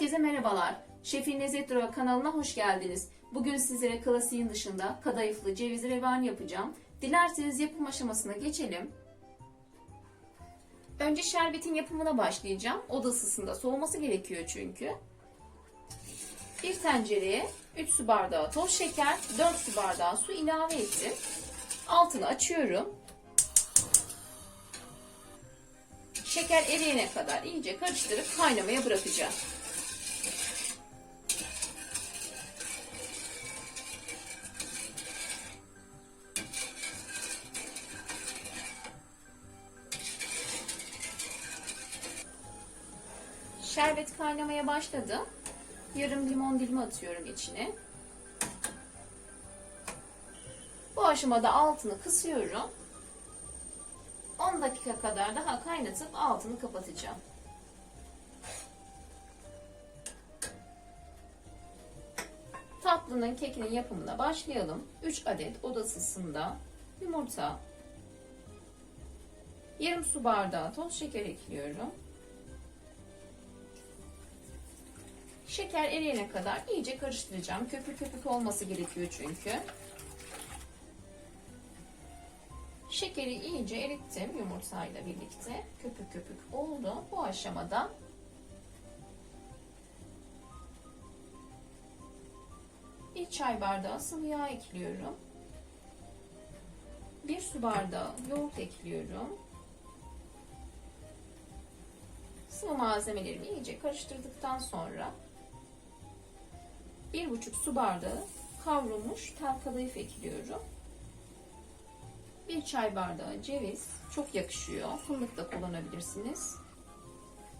Herkese merhabalar. Şefin Lezzet Durağı kanalına hoş geldiniz. Bugün sizlere klasiğin dışında kadayıflı cevizli revani yapacağım. Dilerseniz yapım aşamasına geçelim. Önce şerbetin yapımına başlayacağım. Oda ısısında soğuması gerekiyor çünkü. Bir tencereye 3 su bardağı toz şeker, 4 su bardağı su ilave ettim. Altını açıyorum. Şeker eriyene kadar iyice karıştırıp kaynamaya bırakacağım. Şerbet kaynamaya başladı. Yarım limon dilimi atıyorum içine. Bu aşamada altını kısıyorum. 10 dakika kadar daha kaynatıp altını kapatacağım. Tatlının kekinin yapımına başlayalım. 3 adet oda ısısında yumurta, yarım su bardağı toz şeker ekliyorum. Şeker eriyene kadar iyice karıştıracağım. Köpük köpük olması gerekiyor çünkü. Şekeri iyice erittim yumurtayla birlikte. Köpük köpük oldu. Bu aşamada bir çay bardağı sıvı yağ ekliyorum. Bir su bardağı yoğurt ekliyorum. Sıvı malzemelerimi iyice karıştırdıktan sonra bir buçuk su bardağı kavrulmuş tel kadayıf ekliyorum. Bir çay bardağı ceviz çok yakışıyor. Fındık da kullanabilirsiniz.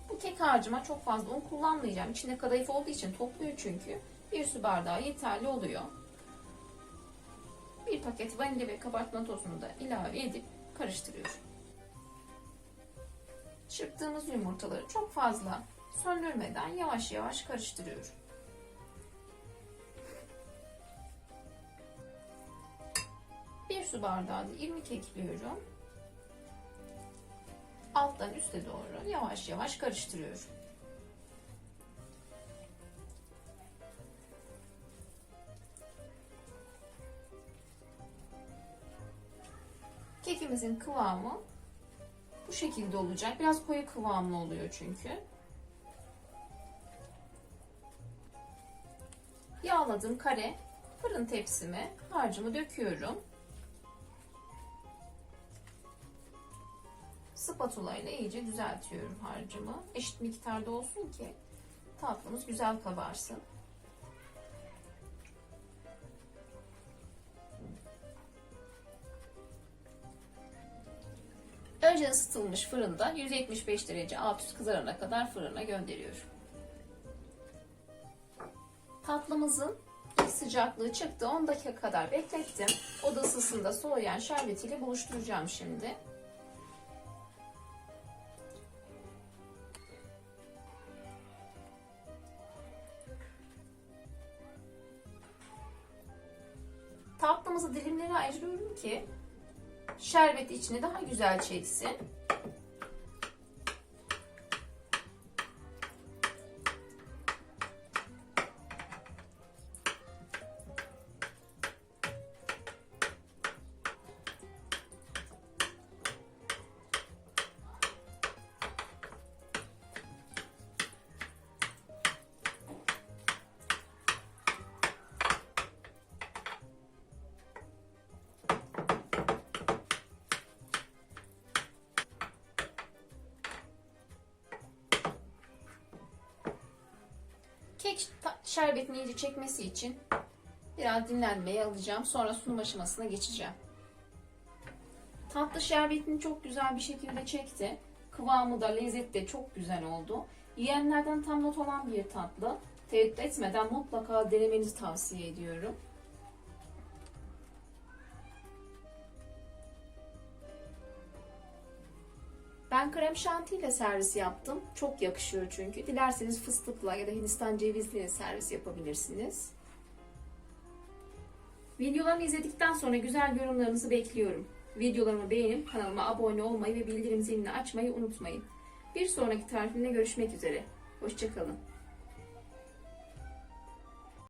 Bu kek harcıma çok fazla un kullanmayacağım. İçinde kadayıf olduğu için topluyor çünkü. Bir su bardağı yeterli oluyor. Bir paket vanilya ve kabartma tozunu da ilave edip karıştırıyorum. Çırptığımız yumurtaları çok fazla söndürmeden yavaş yavaş karıştırıyorum. Bir su bardağı da irmik ekliyorum. Alttan üste doğru yavaş yavaş karıştırıyorum. Kekimizin kıvamı bu şekilde olacak. Biraz koyu kıvamlı oluyor çünkü. Yağladığım kare fırın tepsime harcımı döküyorum. Spatula ile iyice düzeltiyorum harcımı. Eşit miktarda olsun ki tatlımız güzel kabarsın. Önce ısıtılmış fırında 175 derece alt üst kızarana kadar fırına gönderiyorum. Tatlımızın sıcaklığı çıktı. 10 dakika kadar beklettim. Oda ısısında soğuyan şerbetiyle buluşturacağım şimdi. Tatlımızı dilimlere ayırıyorum ki şerbeti içine daha güzel çeksin. Kek şerbetini iyice çekmesi için biraz dinlenmeye alacağım. Sonra sunum aşamasına geçeceğim. Tatlı şerbetini çok güzel bir şekilde çekti. Kıvamı da lezzeti de çok güzel oldu. Yiyenlerden tam not olan bir tatlı. Tereddüt etmeden mutlaka denemenizi tavsiye ediyorum. Ben krem şanti ile servis yaptım. Çok yakışıyor çünkü. Dilerseniz fıstıkla ya da hindistan cevizli servis yapabilirsiniz. Videolarımı izledikten sonra güzel yorumlarınızı bekliyorum. Videolarımı beğenip kanalıma abone olmayı ve bildirim zilini açmayı unutmayın. Bir sonraki tarifimde görüşmek üzere. Hoşçakalın.